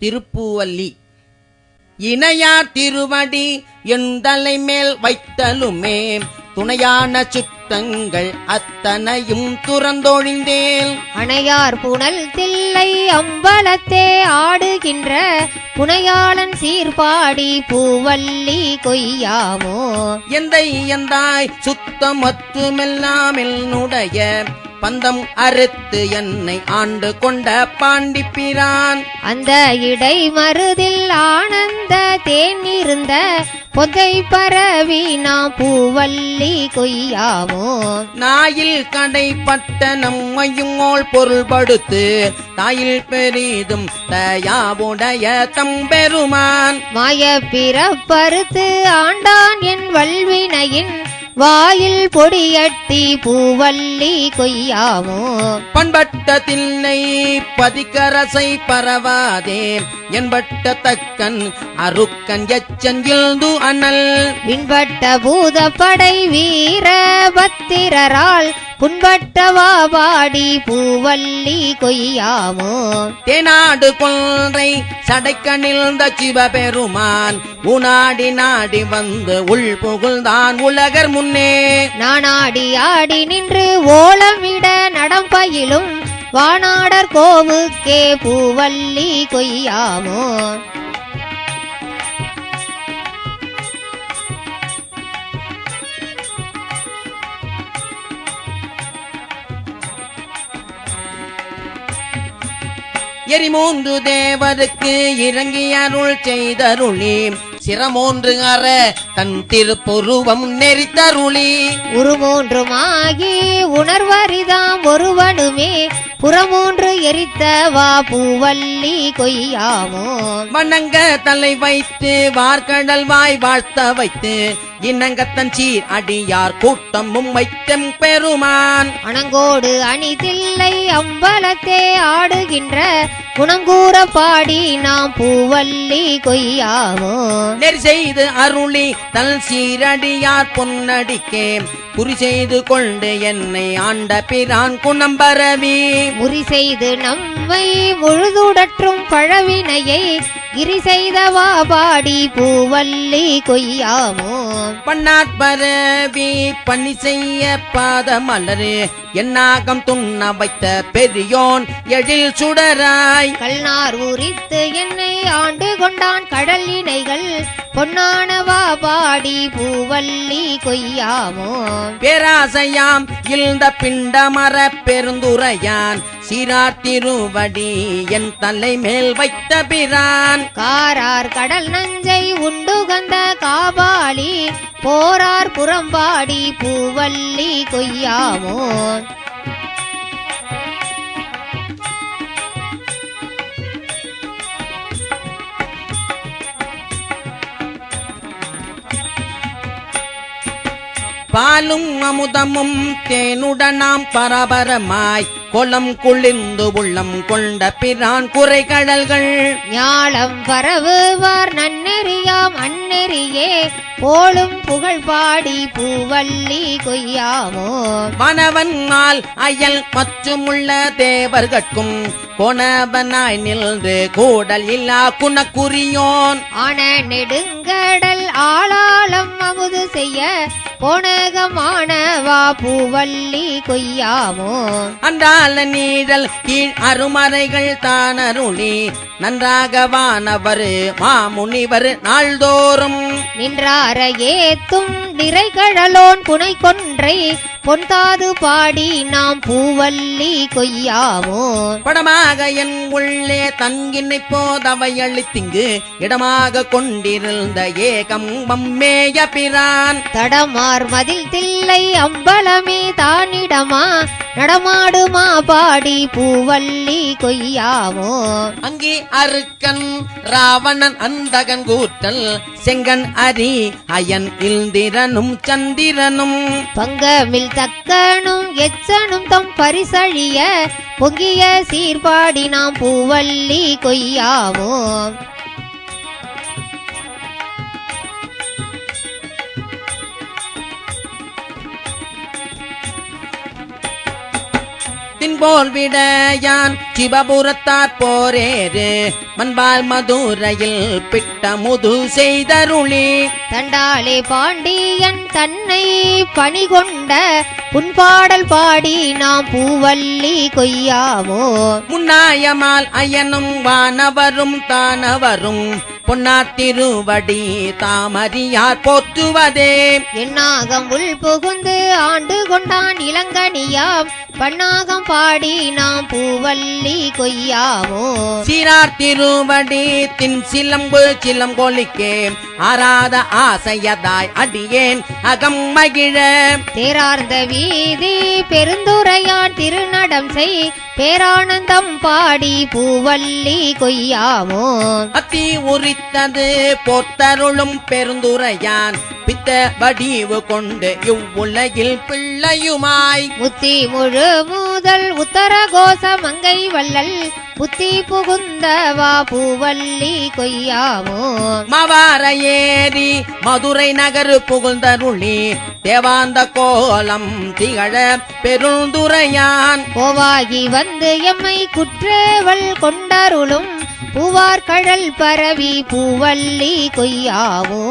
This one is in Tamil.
திருப்பூவல்லி. இணையார் திருவடி எந்தலை மேல் வைத்தலுமே துணையான சுத்தங்கள் அத்தனையும் துறந்தொழிந்தேன் அணையார் புனல் தில்லை அம்பலத்தே ஆடுகின்ற புனையாளன் சீர்பாடி பூவல்லி கொய்யாமோ. எந்தை எந்தாய் சுத்தமத்துமெல்லாம் என்னுடைய பந்தம் அறுத்து என்னை ஆண்டு கொண்ட பாண்டிப்பிரான் அந்த இடை மருதில் ஆனந்த தேன் இருந்த பொதை பரவி நாம் பூவல்லி கொய்யாமோ நாயில் கடைப்பட்ட நம்மையும் ஓள் பொருள்படுத்து தாயில் பெரிதும் தயாவுடைய தம்பெருமான். மாய பிறப்பறுத்து ஆண்டான் என் வல்வினையின் வாயில் பொடியட்டி பூவல்லி கொய்யாவோ பண்பட்ட தில்லை பதிக்கரசை பரவாதே. என்பட்ட தக்கன் அருக்கன் எச்சன் இல்து அனல் விண்பட்ட பூதப்படை வீர பத்திரரால் புண்பட்ட வாபாடி பூவல்லி கொய்யாமோ? தேனாடு கொன்றை சடைக்கணிழ்ந்த சிவபெருமான் உனாடி நாடி வந்து உள் புகுழ்தான் உலகர் முன்னே. நானாடி ஆடி நின்று ஓலமிட நடம்பயிலும் வானாடர் கோவுக்கே பூவல்லி கொய்யாமோ? எரிமூன்று தேவருக்கு இறங்கி அருள் செய்தருளி. சிரமோன்று அற தன் திருப்பொருவம் நெறித்தருளி. உருமூன்றுமாகி உணர்வரிதாம் ஒருவனுமே. புறமூன்று எரித்த வா பூவல்லி கொய்யாவோ வணங்க தலை வைத்து வார்கடல் வாய் வாழ்த்த வைத்து இனங்கத்தன் சீர் அடியார் கூட்டம் வைத்தெம் பெருமான். அணங்கோடு அணிதில்லை அம்பலத்தே ஆடுகின்ற குணங்கூற பாடி நாம் பூவல்லி கொய்யாமோ? நெறி செய்து அருளி தல் சீரடியார் பொன்னடிக்கே. குறி செய்து கொண்டு என்னை ஆண்ட பிரான் குணம் பரவி. முறி செய்து நம்மை முழுதுடற்றும் பழவினையை கிரி செய்தவா பாடி பூவல்லி கொய்யாமோ? பண்ணாட் பரவி பணி செய்ய பாத மலரு என்னாகம் துண்ண வைத்த பெரியோன் எழில் சுடராய். கல்நார் உரித்து என்னை ஆண்டு கொண்டான் கடல் இணைகள் பொன்னானவா பாடி பூவல்லி கொய்யாமோ? பேராசையாம் இழ்ந்த பிண்டமர பெருந்துரையான் சீரார் திருவடி என் தலை மேல் வைத்த பிரான். காரார் கடல் நஞ்சை உண்டுகந்த காபாலி போரார் புறம்பாடி பூவல்லி கொய்யாமோ? பாலும் அமுதமும் தேனுடனாம் பரபரமாய் கொலம் குளிர்ந்து உள்ளம் கொண்ட பிரான் குறைகடல்கள். ஞாலம் பரவுவார் நன்னெறியாம் அந்நெறியே போலும் புகழ் பாடி பூவல்லி கொய்யாமோ மனவன்னால் அயல் மற்றுமுள்ள தேவர்கட்கும் கொணவனாய் நின்று கூடல் இல்லா குணக்குரியோன் ஆன நெடுங்கடல் ஆளாளம் அமுது செய்ய போனகமான வா பூவல்லி கொய்யாமோ அன்றால நீழல் கீழ் அருமறைகள் தானருளி நன்றாக வானவர் மாமுனிவர் நாள்தோறும். நின்றார ஏத்தும் நிறைகழலோன் புனை கொன்றை பொன்தாது பாடி நாம் பூவல்லி கொய்யாமோ படமாக என் உள்ளே தங்கினை போதவை அளித்திங்கு இடமாக கொண்டிருந்த ஏகம் மம்மேய பிரான். தடமார் மதில் தில்லை அம்பலமே தானிடமா நடமாடுமா பாடி பூவல்லி கொய்யாமோ அங்கே அருக்கன் ராவணன் அந்தகன் கூற்றல் செங்கன் அரி அயன் இந்திரனும் சந்திரனும். பங்கமில் தக்கனும் எச்சனும் தம் பரிசழிய பொங்கிய சீர்பாடி நாம் பூவல்லி கொய்யாமோ தின் போல் விடையான் சிவபுரத்தார் போரேறு. மண்பால் மதுரையில் பிட்ட முது செய்தருளி. தண்டாளே பாண்டியன் தன்னை பணிகொண்ட புன்பாடல் பாடி நாம் பூவல்லி கொய்யாவோ. முன்னாயமால் அயனும் வானவரும் தானவரும். பொன்னாத்திருவடி தாமரியார் போற்றுவதே. எண்ணாகம் உள் புகுந்து ஆண்டு கொண்டான் இளங்கனியாம். பண்ணாகம் பாடி நாம் பூவல்லி கொய்யாவோ? சீரார் திருவடி தின் சிலம்பு சிலம்பொலிக்கே ஆராத ஆசையதாய் அடியேன் அகம் மகிழ. தேரார்ந்த வீதி பெருந்துரையான் திருநடம் செய் பேரானந்தம் பாடி பூவல்லி கொய்யாவோ? அத்தி உரித்தது பொத்தருளும் பெருந்துரையான் பித்த வடிவு கொண்டு இவ்வுலகில் பிள்ளையுமாய். முத்தி முழு முதல் உத்தர கோச மங்கை வள்ளல் புத்தி புகுந்தவா பூவல்லி கொய்யாவோ மவார ஏரி மதுரை நகரு புகுந்தருளி தேவாந்த கோலம் திகழ பெருந்துரையான். கோவாகி வந்து எம்மை குற்றேவல் கொண்டருளும் பூவார் கழல் பரவி பூவல்லி கொய்யாவோ